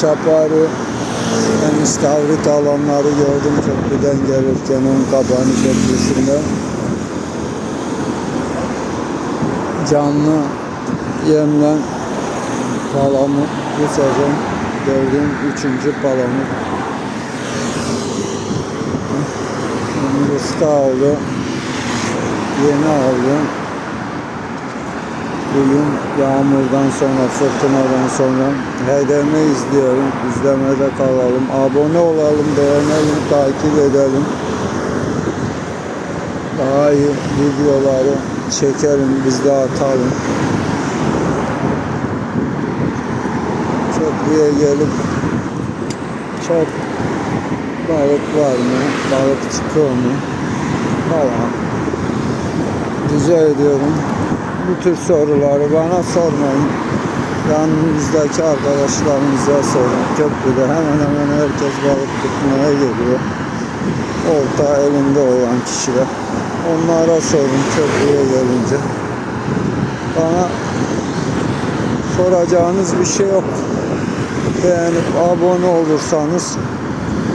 çapari, ben istavrit alanları gördüm köprüden gelirken ön kabağını köprüsünde. Canlı yemlen palamut bu sezon gördüğüm üçüncü palamut. Yumurta aldı. Yeni aldım. Bugün yağmurdan sonra, fırtınadan sonra HDM izliyorum. İzlemede kalalım. Abone olalım, beğenelim, takip edelim. Daha iyi videoları çekelim, biz de atalım. Köprüye gelip çok balık var mı, balık çıkıyor mu falan. Rica ediyorum bu tür soruları bana sormayın. Yanınızdaki arkadaşlarınıza sorun. Köprüde hemen hemen herkes balık tutmaya geliyor. Olta elinde olan kişiler. Onlara sorun köprüye gelince. Bana soracağınız bir şey yok. Beğenip abone olursanız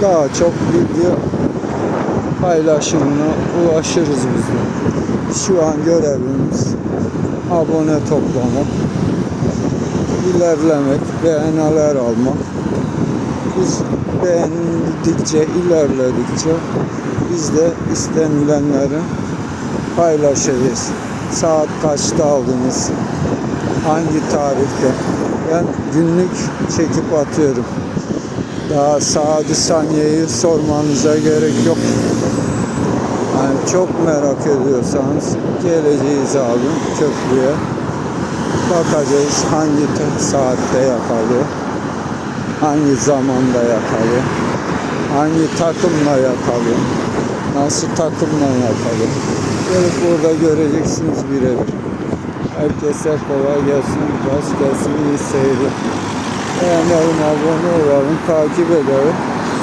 daha çok video paylaşımına ulaşırız biz. Şu an görevimiz abone toplamak, ilerlemek, beğeniler almak. Biz beğendikçe, ilerledikçe biz de istenilenleri paylaşacağız. Saat kaçta aldınız? Hangi tarihte? Ben günlük çekip atıyorum. Daha saati saniyeyi sormanıza gerek yok. Yani çok merak ediyorsanız geleceğiz abi köprüye. Bakacağız hangi te- saatte yakalıyor. Hangi zamanda yakalıyor. Hangi takımla yakalıyor. Nasıl takımla yakalıyor. Gelip burada göreceksiniz birebir. Herkese kolay gelsin. Rast gelsin. iyi seyirler. Beğenelim, abone olalım, takip edelim.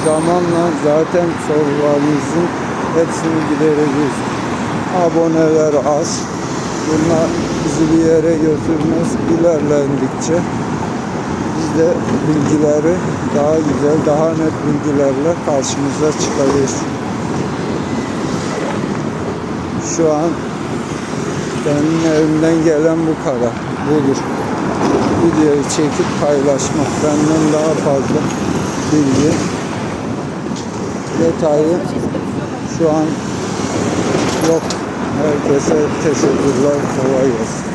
Zamanla zaten sorularınızın hepsini gidereceğiz. Aboneler az. Bunlar bizi bir yere götürmez. İlerlendikçe biz de bilgileri daha güzel, daha net bilgilerle karşımıza çıkacağız. Şu an benim elimden gelen bu kadar. Budur videoyu çekip paylaşmak. Benden daha fazla bilgi, detayı şu an yok. Herkese teşekkürler. Kolay gelsin.